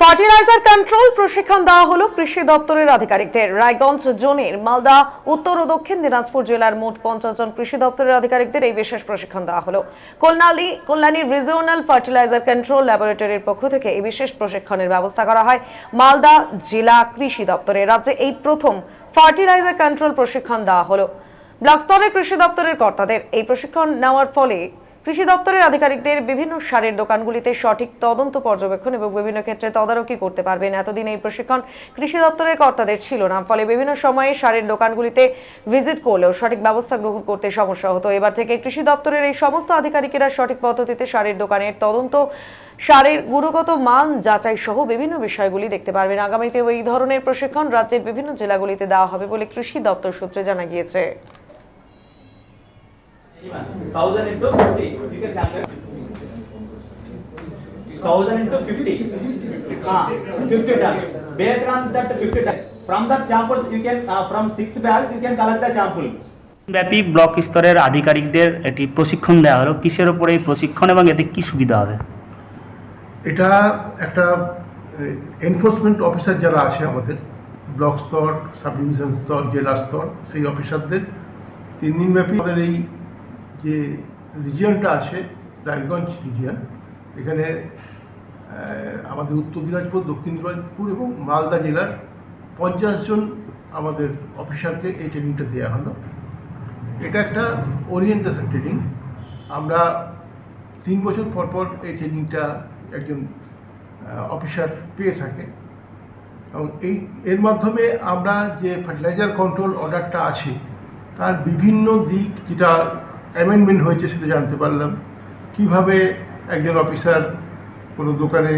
Fertiliser control প্রশিক্ষণ দেওয়া হলো কৃষি দপ্তরের আধিকারিকদের। রায়গঞ্জ জোনের মালদা, উত্তর ও দক্ষিণ দিনাজপুর জেলার মোট পঞ্চাশ জন কৃষি দপ্তরের আধিকারিকদের এই বিশেষ প্রশিক্ষণ দেওয়া হলো। Kalyani Kalyani regional fertiliser control ল্যাবরেটরির পক্ষ থেকে এই বিশেষ প্রশিক্ষণের ব্যবস্থা করা হয় মালদা জেলা কৃষি দপ্তরে। রাজ্যে এই প্রথম ফার্টিলাইজার কন্ট্রোল প্রশিক্ষণ দেওয়া হলো। ব্লক স্তরের কৃষি দপ্তরের কর্তাদের এই প্রশিক্ষণ নেওয়ার ফলে কৃষি দপ্তরের আধিকারিকদের বিভিন্ন সারের দোকানগুলিতে সঠিক তদন্ত পর্যবেক্ষণ এবং বিভিন্ন ক্ষেত্রে তদারকি করতে পারবেন। এতদিন এই প্রশিক্ষণ কৃষি দপ্তরের কর্তাদের ছিল না। ফলে বিভিন্ন সময়ে সারের দোকানগুলিতে ভিজিট করলেও সঠিক ব্যবস্থা গ্রহণ করতে সমস্যা হতো। এবার থেকে কৃষি দপ্তরের এই সমস্ত আধিকারিকেরা সঠিক পদ্ধতিতে সারের দোকানের তদন্ত, সারের গুণগত মান যাচাই সহ বিভিন্ন বিষয়গুলি দেখতে পারবেন। আগামীতেও এই ধরনের প্রশিক্ষণ রাজ্যের বিভিন্ন জেলাগুলিতে দেওয়া হবে বলে কৃষি দপ্তর সূত্রে জানা গিয়েছে। 1000 into 50. You can calculate. 1000 into 50. 50 ah, times. Based on that 50 times. From that samples, you can, uh, from 6 bags, you can collect the sample. ব্যাপী ব্লক স্তরের আধিকারিকদের একটি প্রশিক্ষণ দেওয়া হলো কিসের ওপরে এই প্রশিক্ষণ এবং এতে কি সুবিধা হবে এটা একটা এনফোর্সমেন্ট অফিসার যারা আছে আমাদের ব্লক স্তর সাব ডিভিশন স্তর জেলা স্তর সেই অফিসারদের তিন দিন ব্যাপী আমাদের এই যে রিজিয়নটা আছে, রায়গঞ্জ রিজিয়ন, এখানে আমাদের উত্তর দিনাজপুর, দক্ষিণ দিনাজপুর এবং মালদা জেলার পঞ্চাশ জন আমাদের অফিসারকে এই ট্রেনিংটা দেওয়া হলো। এটা একটা ওরিয়েন্টেশন ট্রেনিং আমরা তিন বছর পর পর এই ট্রেনিংটা একজন অফিসার পেয়ে থাকে। এবং এই, এর মাধ্যমে আমরা যে ফার্টিলাইজার কন্ট্রোল অর্ডারটা আছে, তার বিভিন্ন দিক যেটা অ্যামেন্ডমেন্ট হয়েছে সেটা জানতে পারলাম। কীভাবে একজন অফিসার কোনো দোকানে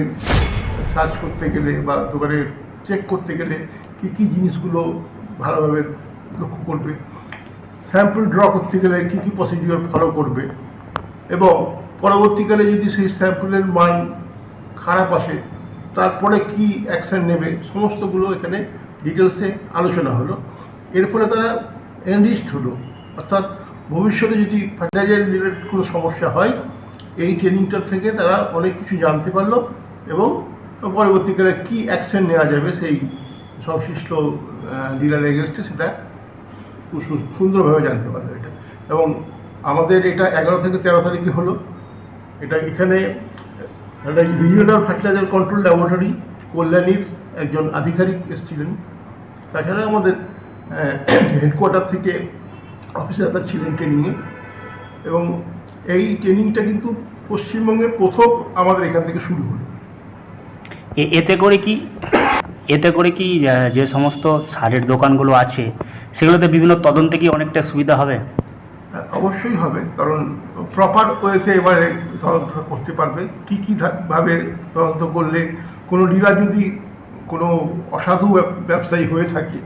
সার্চ করতে গেলে বা দোকানে চেক করতে গেলে কী কী জিনিসগুলো ভালোভাবে লক্ষ্য করবে? স্যাম্পল ড্র করতে গেলে কী কী প্রসিডিওর ফলো করবে? এবং পরবর্তীকালে যদি সেই স্যাম্পলের মান খারাপ আসে, তারপরে কি অ্যাকশন নেবে? সমস্তগুলো এখানে ডিটেলসে আলোচনা হলো। এর ফলে তারা এনরিস্ট হলো। অর্থাৎ ভবিষ্যতে যদি ফার্টিলাইজার রিলেটেড কোনো সমস্যা হয়, এই ট্রেনিংটার থেকে তারা অনেক কিছু জানতে পারল এবং পরবর্তীকালে কি অ্যাকশন নেওয়া যাবে সেই সংশ্লিষ্ট ডিলার এগেনস্টে সেটা খুব সুন্দরভাবে জানতে পারল এটা। এবং আমাদের এটা এগারো থেকে তেরো তারিখে হলো। এটা এখানে, একটা রিজিওনাল ফার্টিলাইজার কন্ট্রোল ল্যাবরেটরি কল্যাণীর একজন আধিকারিক এসেছিলেন। তাছাড়া আমাদের হেডকোয়ার্টার থেকে অফিসাররা ছিলেন ট্রেনিংয়ে এবং এই ট্রেনিংটা কিন্তু পশ্চিমবঙ্গে প্রথম আমাদের এখান থেকে শুরু হলো। এতে করে কি এতে করে কি যে সমস্ত সারের দোকানগুলো আছে সেগুলোতে বিভিন্ন তদন্তে কি অনেকটা সুবিধা হবে? হ্যাঁ, অবশ্যই হবে কারণ প্রপার ওয়েতে এবারে তদন্ত করতে পারবে। কী কী ভাবে তদন্ত করলে কোনো ডিলার যদি কোনো অসাধু ব্যব- ব্যবসায়ী হয়ে থাকে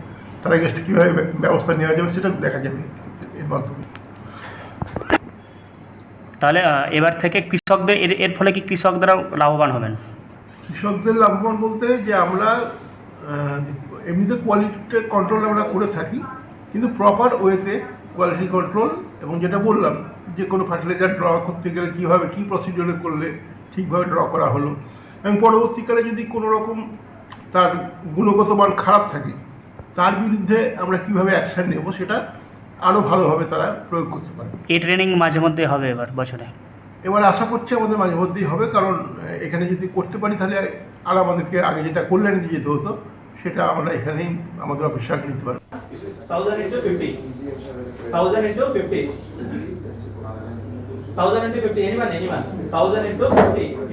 তার এগেস্টে কীভাবে ব্যবস্থা নেওয়া যাবে সেটা দেখা যাবে। মাধ্যমে তাহলে এবার থেকে কৃষকদের এর এর ফলে কি কৃষকদেরও লাভবান হবেন? কৃষকদের লাভবান বলতে যে আমরা এমনিতে কোয়ালিটি কন্ট্রোল আমরা করে থাকি কিন্তু প্রপার ওয়েতে কোয়ালিটি কন্ট্রোল এবং যেটা বললাম যে কোনো ফার্টিলাইজার ড্র করতে গেলে কীভাবে কী প্রসিডিওরে করলে ঠিকভাবে ড্র করা হলো এবং পরবর্তীকালে যদি কোনো রকম তার গুণগত মান খারাপ থাকে তার বিরুদ্ধে আমরা কীভাবে অ্যাকশান নেব সেটা আরও ভালোভাবে তারা প্রয়োগ করতে পারে এই ট্রেনিং মাঝে মধ্যে হবে এবার বছরে এবার আশা করছি আমাদের মাঝে মধ্যেই হবে কারণ এখানে যদি করতে পারি তাহলে আর আমাদেরকে আগে যেটা কল্যাণীতে যেতে হতো সেটা আমরা এখানেই আমাদের অফিসার নিতে পারব Thousand into fifty. Thousand into fifty. Thousand into fifty, anyone, anyone. Thousand into fifty.